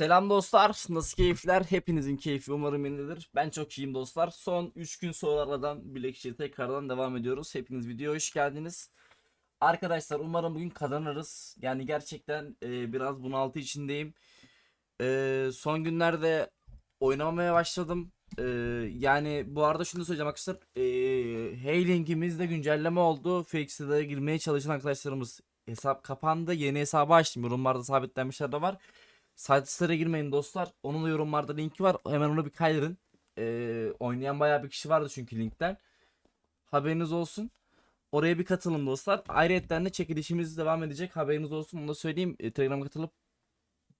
Selam dostlar. Nasıl keyifler? Hepinizin keyfi umarım yerindedir. Ben çok iyiyim dostlar. Son 3 gün sonra aradan Blackshare tekrardan devam ediyoruz. Hepiniz videoya hoş geldiniz. Arkadaşlar umarım bugün kazanırız. Yani gerçekten e, biraz bunaltı içindeyim. E, son günlerde oynamamaya başladım. E, yani bu arada şunu söyleyeceğim arkadaşlar. E, Hailing'imizde güncelleme oldu. Fixed'e girmeye çalışan arkadaşlarımız hesap kapandı. Yeni hesabı açtım. Yorumlarda sabitlenmişler de var. Sitelere girmeyin dostlar. Onun da yorumlarda linki var. Hemen onu bir kaydırın. Ee, oynayan bayağı bir kişi vardı çünkü linkten. Haberiniz olsun. Oraya bir katılın dostlar. Ayrıca de çekilişimiz devam edecek. Haberiniz olsun. Onu da söyleyeyim. E, Telegram'a katılıp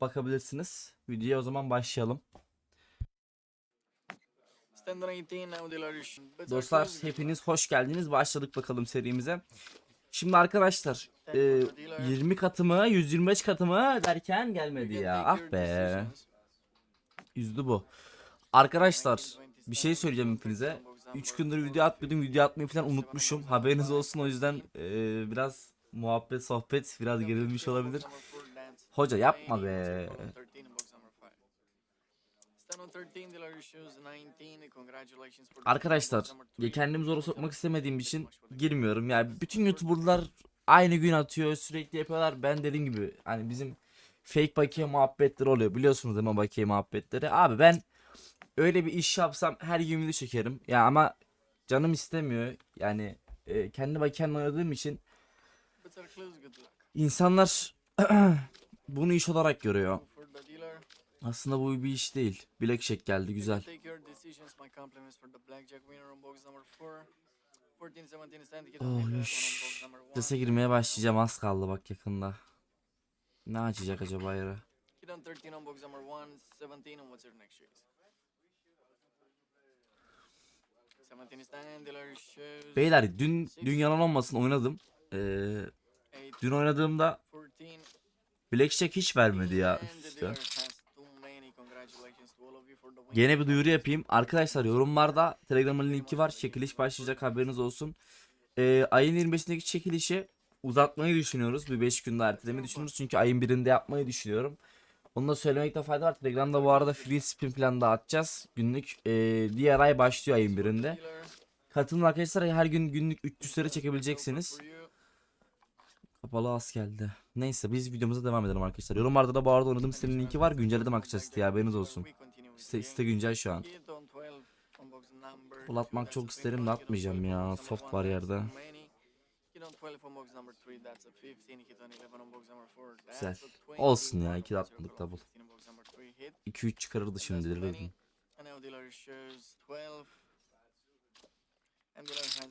bakabilirsiniz. Videoya o zaman başlayalım. Dostlar hepiniz hoş geldiniz. Başladık bakalım serimize. Şimdi arkadaşlar e, 20 katımı 125 katımı derken gelmedi ya. Ah be. Üzdü bu. Arkadaşlar bir şey söyleyeceğim hepinize. 3 gündür video atmıyordum. Video atmayı falan unutmuşum. Haberiniz olsun o yüzden e, biraz muhabbet sohbet biraz gerilmiş olabilir. Hoca yapma be. Arkadaşlar ya kendimi zora sokmak istemediğim için girmiyorum. Yani bütün YouTuber'lar aynı gün atıyor, sürekli yapıyorlar. Ben dediğim gibi hani bizim fake bakiye muhabbetleri oluyor. Biliyorsunuz değil mi bakiye muhabbetleri? Abi ben öyle bir iş yapsam her gün video çekerim. Ya ama canım istemiyor. Yani e, kendi bakiyemle oynadığım için insanlar bunu iş olarak görüyor. Aslında bu bir iş değil. Blackjack geldi güzel. Oh, yuş. Sese girmeye başlayacağım az kaldı bak yakında. Ne açacak acaba yara? Beyler dün dün yalan olmasın oynadım. Ee, dün oynadığımda Blackjack hiç vermedi ya üst üste. Gene bir duyuru yapayım. Arkadaşlar yorumlarda Telegram'ın linki var. Çekiliş başlayacak haberiniz olsun. Ee, ayın 25'indeki çekilişi uzatmayı düşünüyoruz. Bir 5 günde ertelemeyi düşünüyoruz. Çünkü ayın 1'inde yapmayı düşünüyorum. Onu da söylemekte fayda var. Telegram'da bu arada free spin falan dağıtacağız. Günlük ee, diğer ay başlıyor ayın 1'inde. Katılın arkadaşlar her gün günlük 300 lira çekebileceksiniz. Kapalı az geldi. Neyse biz videomuza devam edelim arkadaşlar. Yorumlarda da bu arada oynadığım sitenin linki var. Güncelledim arkadaşlar siteyi haberiniz olsun. Site, site güncel şu an. Bulatmak çok isterim de atmayacağım ya. Soft var yerde. Güzel. Olsun ya. 2 de atmadık double. 2-3 çıkarırdı şimdi dedim.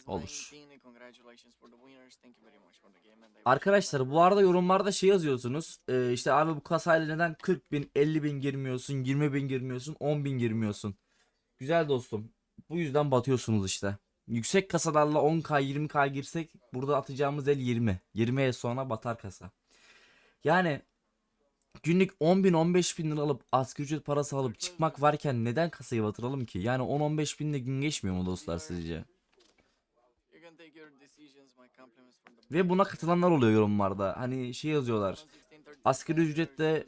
Olur. Arkadaşlar bu arada yorumlarda şey yazıyorsunuz. Ee, işte abi bu kasayla neden 40 bin, 50 bin girmiyorsun, 20 bin girmiyorsun, 10 bin girmiyorsun. Güzel dostum. Bu yüzden batıyorsunuz işte. Yüksek kasalarla 10k 20k girsek burada atacağımız el 20. 20'ye sonra batar kasa. Yani günlük 10 bin 15 bin lira alıp asgari ücret parası alıp çıkmak varken neden kasayı batıralım ki? Yani 10-15 binle gün geçmiyor mu dostlar sizce? Ve buna katılanlar oluyor yorumlarda. Hani şey yazıyorlar. Asgari ücretle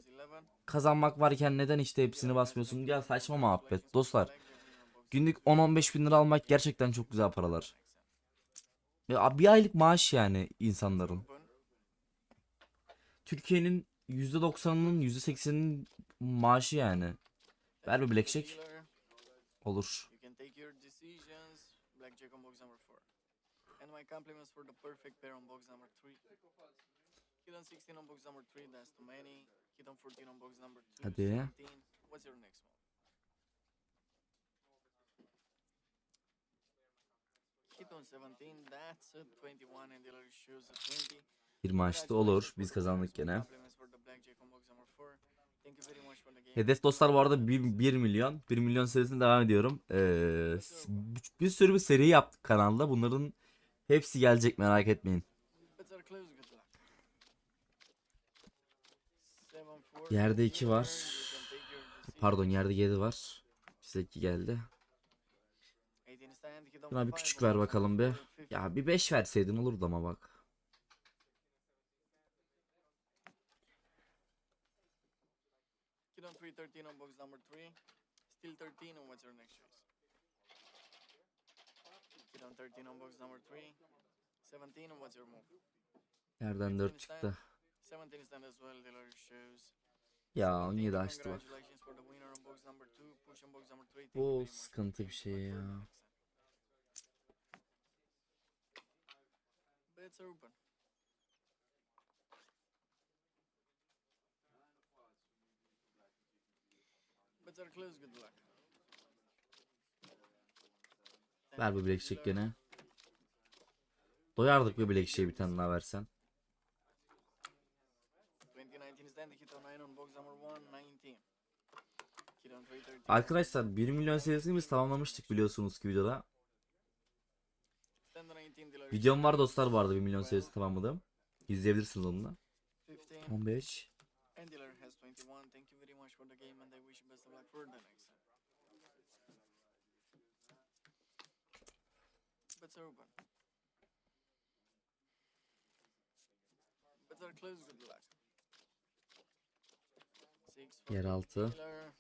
kazanmak varken neden işte hepsini basmıyorsun? Ya saçma muhabbet dostlar. Günlük 10-15 bin lira almak gerçekten çok güzel paralar. Ya bir aylık maaş yani insanların. Türkiye'nin %90'ının %80'inin maaşı yani. Ver bir blackjack. Olur. And my compliments for the perfect pair on box number 3. Hit on 16 on box number 3, that's too many. Hit on 14 on box number 2, Hadi. 17. What's your next one? Hit on 17, that's a 21 and dealer shows a 20. Bir maçta olur. Biz kazandık gene. Compliments for the blackjack on box number 4. Thank you very much for the game. Hedef dostlar bu arada 1, 1 milyon. 1 milyon serisine devam ediyorum. Ee, bir sürü bir seri yaptık kanalda. Bunların hepsi gelecek merak etmeyin. Bets are close, good luck. 7-4, Yerde iki var. Pardon yerde 7 var. Size 2 geldi. 18 stand, hit on Buna bir küçük on ver bakalım. 50. Ya bir 5 verseydin olurdu ama bak. Hit on 3, 13 on box number 3. Still 13 and what's your next choice? On 13 on box number 3. 17 and what's your move? Nereden 4 çıktı? 17 stand as well, dealer shows. Ya 17, 17 açtı bak. Congratulations for the winner on box number 2. Push on box number 3. Thank you Bu sıkıntı bir şey ya. Bets are open. Bets are closed, good luck. Ver bu bilekçek gene. Doyardık bu bilekçeği bir tane daha versen. 2019 stand hit on 9 on box number 1, 19. Hit on 313. Arkadaşlar 1 milyon serisini biz tamamlamıştık biliyorsunuz ki videoda. Stand on 19 dealer Videom var dostlar bu arada 1 milyon serisi tamamladım. İzleyebilirsiniz onu da. 15. 15. And dealer has 21. Thank you very much for the game and I wish you best of luck for the next. Bets are open. Bets are closed, good luck. Six for the Yeraltı. dealer.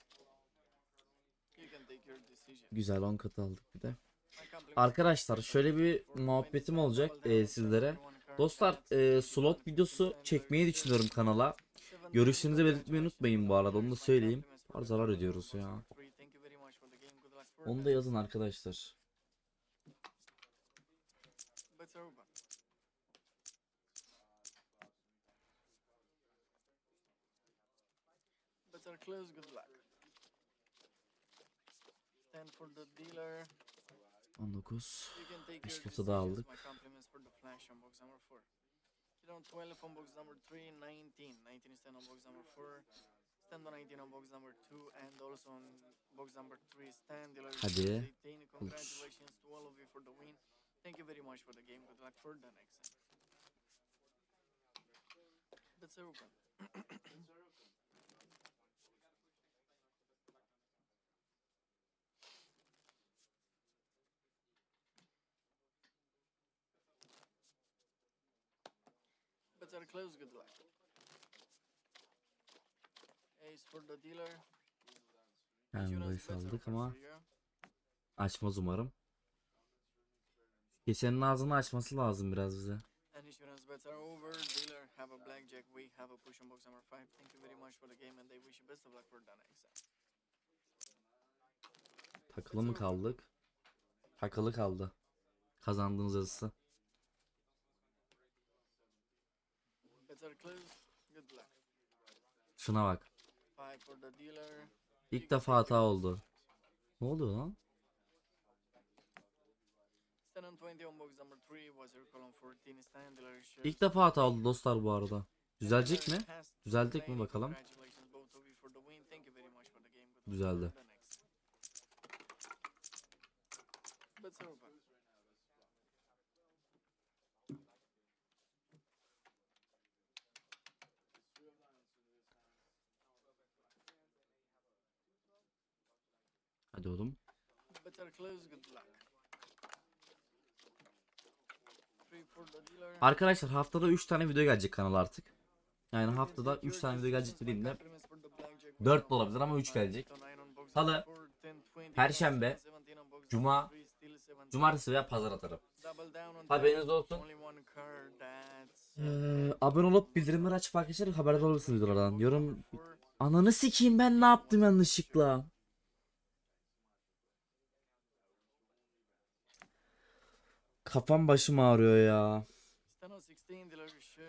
You can take your decision. Güzel 10 katı aldık bir de. Arkadaşlar şöyle bir muhabbetim olacak e, sizlere. Dostlar e, slot videosu çekmeyi düşünüyorum kanala. Görüşlerinizi belirtmeyi unutmayın bu arada onu da söyleyeyim. Var zarar ediyoruz ya. Onu da yazın arkadaşlar. Bets are open. Closed, good luck. 10 for the dealer. 19. You can take your aldık. My compliments for the flash on box number 4. Hit on 12 on box number 3, 19. 19 stand on box number 4. Stand on 19 on box number 2 and also on box number 3 stand. Dealer is Hadi. 18. Congratulations to all of you for the win. Thank you very much for the game. Good luck for the next. Bets are open. Bets are closed. Good luck. Ace for the dealer. Yani burayı saldık ama açmaz umarım. Kesenin ağzını açması lazım biraz bize. And insurance bets are over. Dealer have a blackjack. We have a push on box number five. Thank you very much for the game, and they wish you best of luck for the next. Takılı mı kaldık? Takılı kaldı. Kazandığınız yazısı. Good luck. Şuna bak. Five for the dealer. İlk defa hata oldu. Ne oluyor lan? Stand on 20 on box number three. Was your call on 14? Stand dealer shares. İlk defa hata oldu dostlar bu arada. Düzelecek mi? Düzeldik mi 20. bakalım. Congratulations both of you for the win. Thank you very much for the game. Good luck Düzeldi. for the next. Bets are open. Hadi oğlum. Bets are closed. Good luck. Three for the dealer. Arkadaşlar haftada 3 tane video gelecek kanala artık. Yani haftada 3 tane video gelecek dediğimde 4 de olabilir ama 3 gelecek. Salı, Perşembe, Cuma, Cumartesi veya Pazar atarım. Haberiniz olsun. Ee, abone olup bildirimleri açıp arkadaşlar haberdar olursunuz videolardan. Yorum Ananı sikeyim ben ne yaptım yanlışlıkla. Kafam başım ağrıyor ya.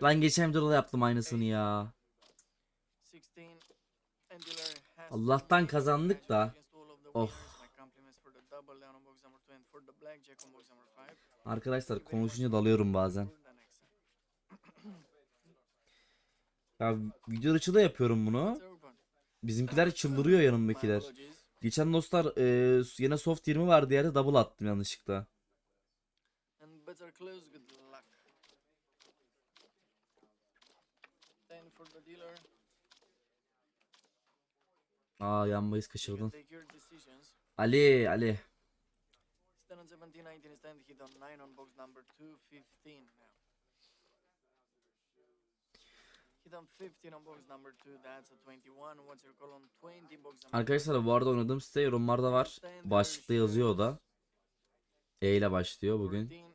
Lan geçen videoda da yaptım aynısını ya. Allah'tan kazandık da. Oh. Arkadaşlar konuşunca dalıyorum bazen. Ya video dışı da yapıyorum bunu. Bizimkiler çıldırıyor yanımdakiler. Geçen dostlar e, yine soft 20 vardı yerde double attım yanlışlıkla. Better close, good luck. Ten for the dealer. Aa yan bahis You can kaçırdın. take your decisions. Ali Ali. Stand on 17, 19, stand hit on 9 on box number 2, 15 now. Hit on 15 on box number 2, that's a 21. What's your call on 20 box number Arkadaşlar bu arada oynadığım site yorumlarda var. Başlıkta yazıyor o da. E ile başlıyor bugün.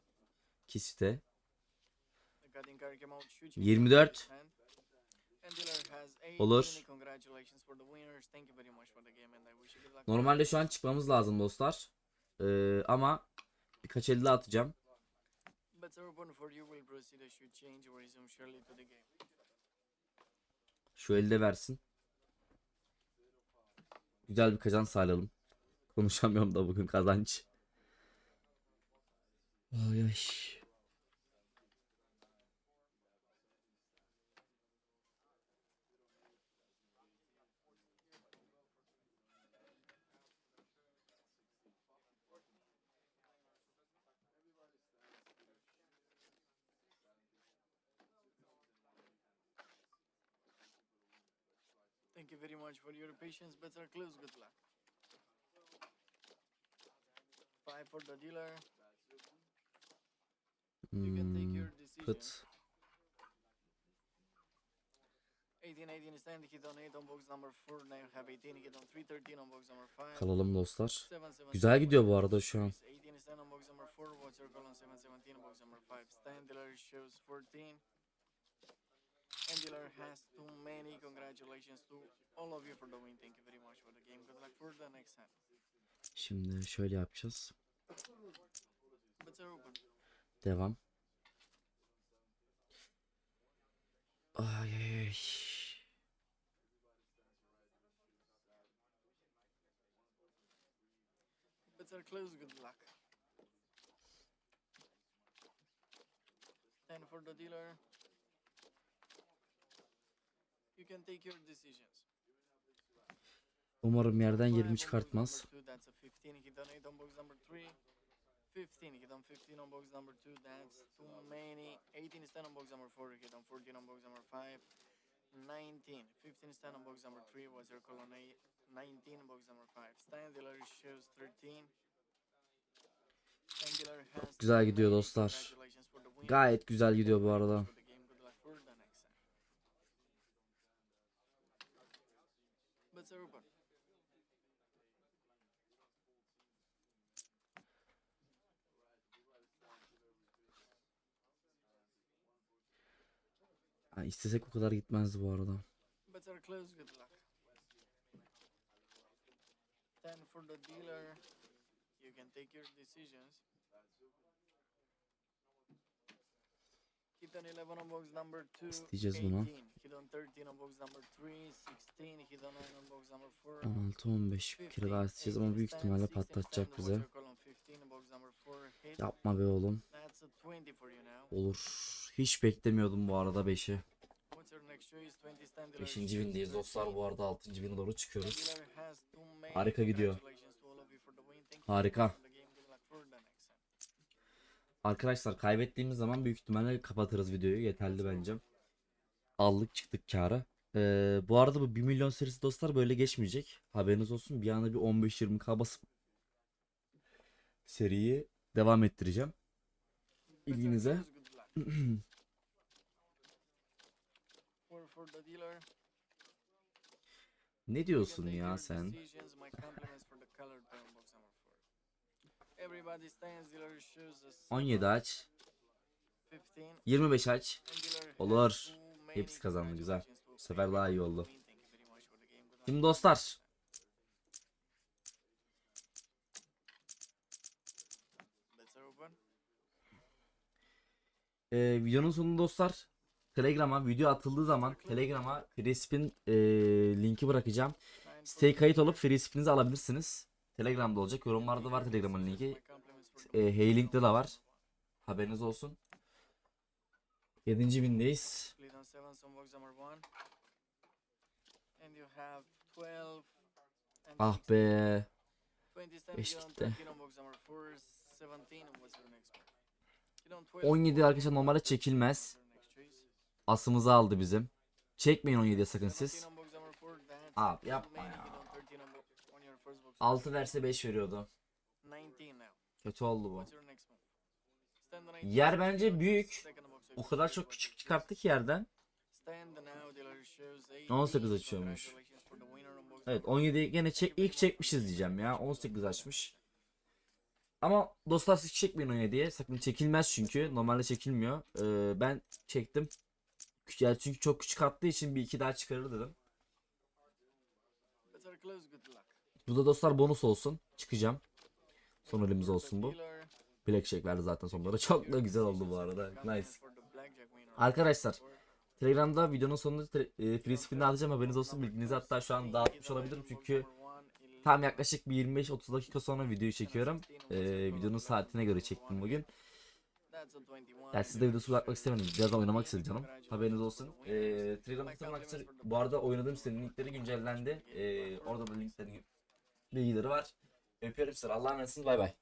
14? İki site. The cutting card came out huge. 24. And dealer has eight. Olur. Normalde şu an çıkmamız lazım dostlar. Ee, ama birkaç elde atacağım. Şu elde versin. Güzel bir kazanç sağlayalım. Konuşamıyorum da bugün kazanç. Ay ay. Thank you very much for your patience. Bets are closed. Good luck. Five for the dealer. You can take Hmm, your decision. pıt. 18, 18 stand. Hit on 8 on box number 4. Now you have 18. Hit on 3, 13 on box number 5. Kalalım dostlar. 7, 7, Güzel gidiyor bu arada şu an. 18 stand on box number 4. What's your call on 7, 17 on box number 5? Stand dealer shows 14. Dealer has too many. Congratulations to all of you for the win. Thank you very much for the game. Good luck for the next hand. Şimdi şöyle yapacağız. Devam. Ay ay are closed. Good luck. 10 for the dealer. You can take your decisions. Umarım yerden Five yerimi on box çıkartmaz. number two, That's a 15. Hit on 8 on box number 3. 15. Hit on 15 on box number 2. That's too many. 18 stand on box number 4. Hit on 14 on box number 5. 19. 15 stand on box number 3. What's your 8? 19 box number 5. Stand dealer shows 13. Stand dealer has Güzel gidiyor dostlar. Gayet güzel gidiyor bu arada. For the game. Good luck for the next time. Bets are open. Ha, istesek o kadar gitmezdi bu arada. Bets are closed. Good luck. 10 for the dealer. You can take your decisions. Hit on 11 on box number 2. İsteyeceğiz bunu. 18. Hit on 13 on box number 3. 16. Hit on 9 on box number 4. 16-15 bir kere daha isteyeceğiz ama büyük ihtimalle patlatacak bize. Yapma be oğlum. Olur. Hiç beklemiyordum bu arada 5'i. 5. windeyiz dostlar bu arada 6. win doğru çıkıyoruz. Harika gidiyor. Harika. Arkadaşlar kaybettiğimiz zaman büyük ihtimalle kapatırız videoyu. Yeterli bence. Aldık çıktık kâra. Ee, bu arada bu 1 milyon serisi dostlar böyle geçmeyecek. Haberiniz olsun. Bir anda bir 15-20k basıp seriyi devam ettireceğim. İlginize. Ne diyorsun ya sen? Everybody stands, dealer shows us 17 aç. 15. 25 aç. Olur. Hepsi kazandı güzel. Bu sefer daha iyi oldu. Şimdi dostlar. Ee, videonun sonunda dostlar Telegram'a video atıldığı zaman Telegram'a free spin ee, linki bırakacağım. Siteye kayıt olup free spininizi alabilirsiniz. Telegram'da olacak. Yorumlarda var Telegram'ın linki. E, win. Heylink'te de var. Haberiniz olsun. 7. bindeyiz. Lead on seven, some box number one. And you have 12 and Ah 16. be. 20 stand, beş you on gitti. 13 on box number four, 17 and what's your next one? You on 12 17 on arkadaşlar normalde çekilmez. Asımızı aldı bizim. Çekmeyin 17'ye sakın 17 siz. Abi yapma ya. You on 13 on, bo- on your first box. 6 verse 5 veriyordu. 19 now. Kötü oldu bu. What's your next move? Stand on 19, Yer bence büyük. O kadar çok küçük çıkarttı ki yerden. stand now dealer shows 18. 18 açıyormuş. Evet number 17'yi gene çek ilk çekmişiz diyeceğim ya. 18 açmış. Ama dostlar siz çekmeyin 17'ye. Sakın çekilmez çünkü. Normalde çekilmiyor. Ee, ben çektim. Yani çünkü çok küçük attığı için bir iki daha çıkarır dedim. Bu da dostlar bonus olsun. Çıkacağım. Son elimiz olsun bu. Blackjack verdi zaten sonları. Çok da güzel oldu bu arada. Nice. Arkadaşlar Telegram'da videonun sonunda e, free spin'ini alacağım haberiniz olsun bilginizi hatta şu an dağıtmış olabilirim çünkü tam yaklaşık bir 25-30 dakika sonra videoyu çekiyorum. Ee, videonun saatine göre çektim bugün. Yani siz de videosu bırakmak istemedim. Birazdan oynamak istedim canım. Haberiniz olsun. Ee, katılmak arkadaşlar bu arada oynadığım sitenin linkleri güncellendi. Ee, orada da linklerin bilgileri var. Öpüyorum sizleri. Allah'a emanetsiniz. Bay bay.